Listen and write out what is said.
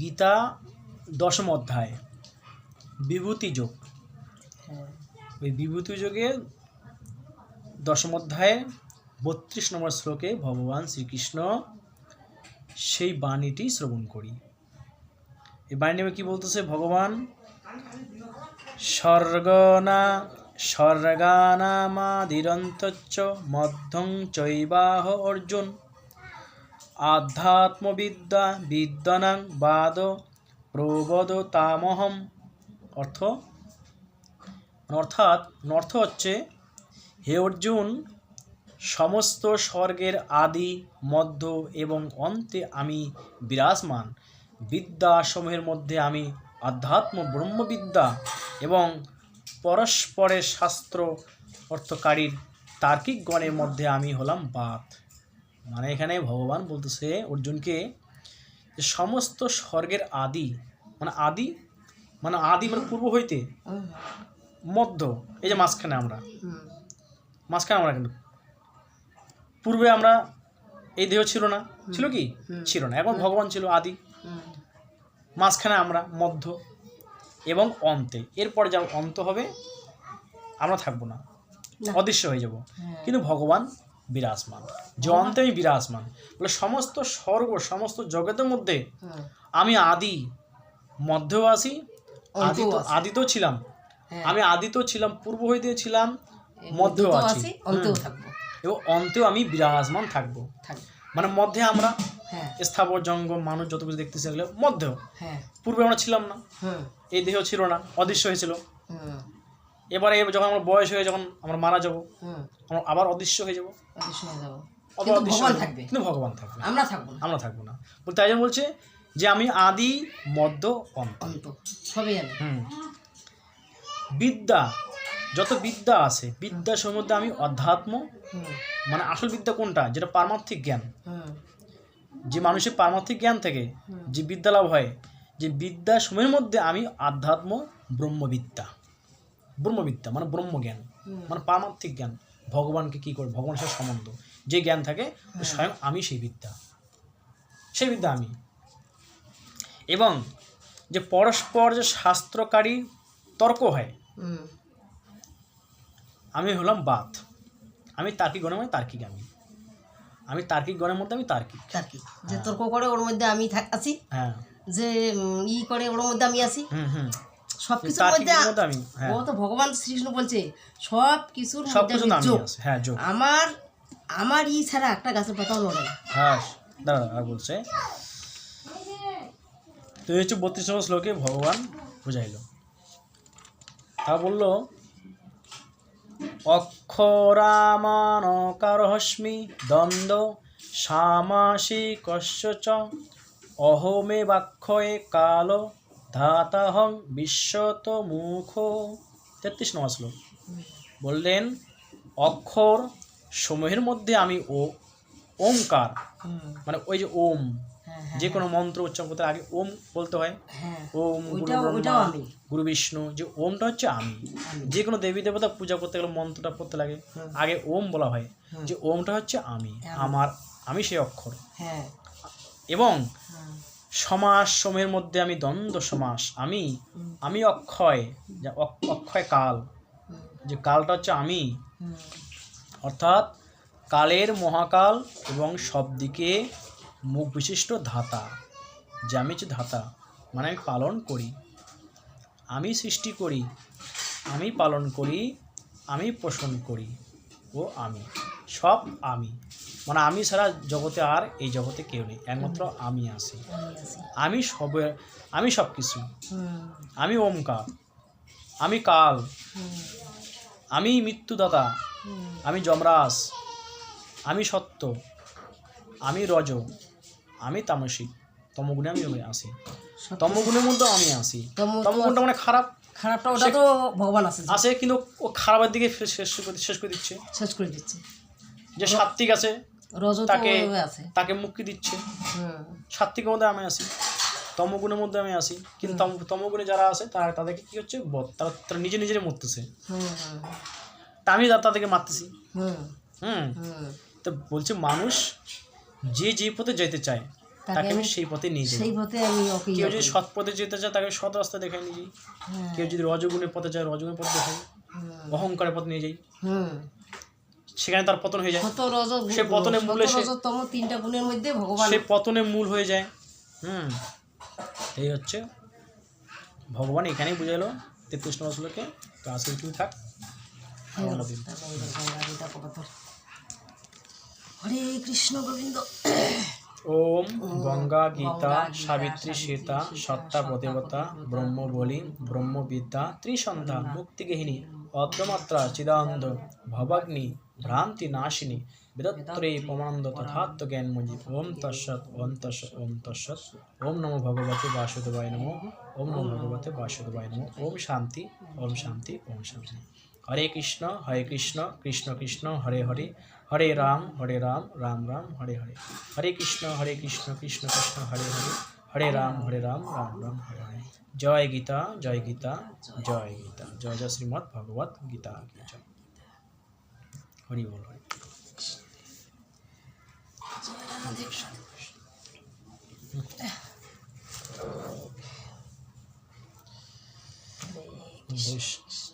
গীতা দশম অধ্যায়, বিভূতি যোগ। ওই বিভূতি যোগে দশম অধ্যায়ে বত্রিশ নম্বর শ্লোকে ভগবান শ্রীকৃষ্ণ সেই বাণীটি শ্রবণ করি। এই বাণী নেমে কি বলতেছে ভগবান? স্বর্গনা, স্বর্গানামাদিরন্তচ্চ, মধ্যং চৈবাহ অর্জুন। আধ্যাত্মবিদ্যা বিদ্যানাং বাদ প্রবদতামহম অর্থ? অর্থাৎ, অর্থ হচ্ছে, হে অর্জুন, সমস্ত স্বর্গের আদি, মধ্য এবং অন্তে আমি বিরাজমান। বিদ্যাসমূহের মধ্যে আমি আধ্যাত্ম ব্রহ্মবিদ্যা এবং পরস্পরের শাস্ত্র অর্থকারীর তার্কিকগণের মধ্যে আমি হলাম বাদ মানে এখানে ভগবান বলতেছে অর্জুনকে যে সমস্ত স্বর্গের আদি মানে আদি মানে আদি মানে পূর্ব হইতে মধ্য এই যে মাঝখানে আমরা মাঝখানে আমরা কিন্তু পূর্বে আমরা এই দেহ ছিল না ছিল কি? ছিল না এখন ভগবান ছিল আদি। মাঝখানে আমরা মধ্য এবং অন্তে এরপর যা অন্ত হবে আমরা থাকব না। অদৃশ্য হয়ে যাব। হ্যাঁ, কিন্তু ভগবান বিরাজমান যে অন্তে আমি বিরাজমান। বলে সমস্ত স্বর্গ সমস্ত জগতের মধ্যে আমি আদি মধ্যেও আছি আদি তো আদি তো ছিলাম। হ্যাঁ, আমি আদি তো ছিলাম পূর্ব হইতে ছিলাম মধ্যেও আছি। এবং অন্তেও আমি বিরাজমান থাকব। মানে মধ্যে আমরা হ্যাঁ। স্থাবর জঙ্গম মানুষ যত কিছু দেখতেছি এগুলো মধ্যেও। হ্যাঁ। পূর্বে আমরা ছিলাম না। এই দেহ ছিল না অদৃশ্য হয়েছিল। এবারে যখন আমার বয়স হয়ে যখন আমরা মারা যাব আমরা আবার অদৃশ্য হয়ে যাব। অদৃশ্য হয়ে যাব। আবার কিন্তু ভগবান। থাকবে। কিন্তু ভগবান থাকবে আমরা থাকব না। আমরা থাকব না। বলতে তাই জন্য বলছে যে আমি আদি মধ্য অন্ত সবই আমি। বিদ্যা যত বিদ্যা আছে বিদ্যা সম্বন্ধে আমি অধ্যাত্ম। মানে আসল বিদ্যা কোনটা? যেটা পারমার্থিক জ্ঞান। যে মানুষের পারমার্থিক জ্ঞান থেকে যে বিদ্যা লাভ হয় যে বিদ্যা সময়ের মধ্যে আমি আধ্যাত্ম ব্রহ্মবিদ্যা। ব্রহ্মবিদ্যা মানে ব্রহ্মজ্ঞান মানে পারমার্থিক জ্ঞান। ভগবানকে কী করে ভগবানের সাথে সম্বন্ধ। যে জ্ঞান থাকে স্বয়ং আমি সেই বিদ্যা। সেই বিদ্যা আমি। এবং যে পরস্পর যে শাস্ত্রকারী তর্ক হয় আমি হলাম বাত। আমি তার্কিক গণের মধ্যে তার্কিক আমি। আমি তার্কিক গণের মধ্যে আমি তার্কিক। তার কি যে তর্ক করে ওর মধ্যে আমি আছি। হ্যাঁ। যে ই করে ওর মধ্যে আমি আছি। হুম হুম। সব কিছুর মধ্যে হ্যাঁ। ও তো ভগবান শ্রীকৃষ্ণ বলছে সব কিছুর মধ্যে হ্যাঁ আমার আমার ই ছাড়া একটা গাছের পাতাও না। হ্যাঁ দাঁড়া আর বলছে তো এই হচ্ছে বত্রিশ নম্বর শ্লোকে ভগবান বুঝাইল। তা বলল অক্ষরামানকারহস্মি দ্বন্দ্ব সামাসিকস্য চ অহমে বাক্ষয়ে কাল ধাতাহং বিশ্বত মুখ তেত্রিশ নম্বর শ্লোক। বললেন অক্ষর সমূহের মধ্যে আমি ও ওমকার মানে ওই যে ওম হ্যাঁ হ্যাঁ যে কোনো মন্ত্র উচ্চারণ করতে আগে ওম বলতে হয়। হ্যাঁ ওম গুরু বিষ্ণু যে ওমটা হচ্ছে আমি। যে কোনো দেবী দেবতা পূজা করতে গেলে মন্ত্রটা পড়তে লাগে। আগে ওম বলা হয়। যে ওমটা হচ্ছে আমি আমি। আমার আমি সেই অক্ষর। হ্যাঁ। এবং সমাস সময়ের মধ্যে আমি দ্বন্দ্ব সমাস। আমি আমি অক্ষয়, যা অক্ষয় কাল। যে কালটা হচ্ছে আমি। অর্থাৎ কালের মহাকাল এবং সব দিকে মুখ বিশিষ্ট ধাতা যে আমি হচ্ছে ধাতা মানে আমি পালন করি। আমি সৃষ্টি করি, আমি পালন করি, আমি পোষণ করি, ও আমি, সব আমি। মানে আমি ছাড়া জগতে আর এই জগতে কেউ নেই। একমাত্র আমি আছি। আমি আছি। আমি সবে আমি সব কিছু আমি ওমকার। আমি কাল। আমি মৃত্যুদাতা। আমি যমরাজ। আমি সত্য। আমি রজ। আমি তামসিক। তমগুণে আমি আসি তমগুণের মধ্যেও আমি আসি তম- তমগুণটা মানে খারাপ। খারাপটা ওটা তো ভগবান আছে। আসে কিন্তু ও খারাপের দিকে শেষ করে শেষ করে দিচ্ছে। শেষ করে দিচ্ছে। যে সাত্বিক আছে। তাকে তাকে মুক্তি দিচ্ছে। সাত্বিকের মধ্যে আমি আসি তমগুণের মধ্যে আমি আসি কিন্তু তমগুণে যারা আছে তারা তাদেরকে কী হচ্ছে? বধ তারা তারা নিজে নিজের মরতেছে। তা আমি তাদেরকে মারতেছি। হুম, তো বলছে মানুষ যে যে পথে যেতে চায় তাকে আমি সেই পথে নিয়ে যাই। সেই পথে আমি কেউ ইয়ে যদি সৎ পথে যেতে চায় তাকে সৎ রাস্তা দেখাই নিয়ে যাই। হ্যাঁ, কেউ যদি রজগুণের পথে যায় রজগুণের পথে দেখাই অহংকারের পথে নিয়ে যাই। হুম। সেখানে তার পতন হয়ে যায়। সে পতনে মূলে রজতম তিনটা গুণের মধ্যে ভগবান। সে পতনে মূল হয়ে যায়। হুম। এই হচ্ছে ভগবান এখানেই বুঝালো তেত্রিশ নম্বর শ্লোকে তো আসলে তুমি থাক। হরে কৃষ্ণ গোবিন্দ। ওম গঙ্গা গীতা সাবিত্রী সীতা সত্তা দেবতা ব্রহ্মবলী ব্রহ্মবিদ্যা ত্রিসন্ধ্যা মুক্তিগেহিনী অদ্রমাত্রা চিদানন্দ ভবাগ্নি ভ্রান্তি নাশিনী বেদত্রে প্রমানন্দ তথাত্ম জ্ঞান মঞ্জি ওম তৎসৎ ওম তৎসৎ ওম তৎসৎ, ওম নমো ভগবতে বাসুদেবায় নমো, ওম নমো ভগবতে বাসুদেবায় নমো, ওম শান্তি ওম শান্তি ওম শান্তি। হরে কৃষ্ণ হরে কৃষ্ণ কৃষ্ণ কৃষ্ণ, হরে হরে হরে রাম হরে রাম রাম রাম, হরে হরে। হরে কৃষ্ণ হরে কৃষ্ণ কৃষ্ণ কৃষ্ণ, হরে হরে হরে রাম হরে রাম রাম রাম, হরে হরে। জয় গীতা জয় গীতা জয় গীতা। জয় জয় শ্রীমৎ ভগবত গীতা। জয় হরি বল হরি Yes.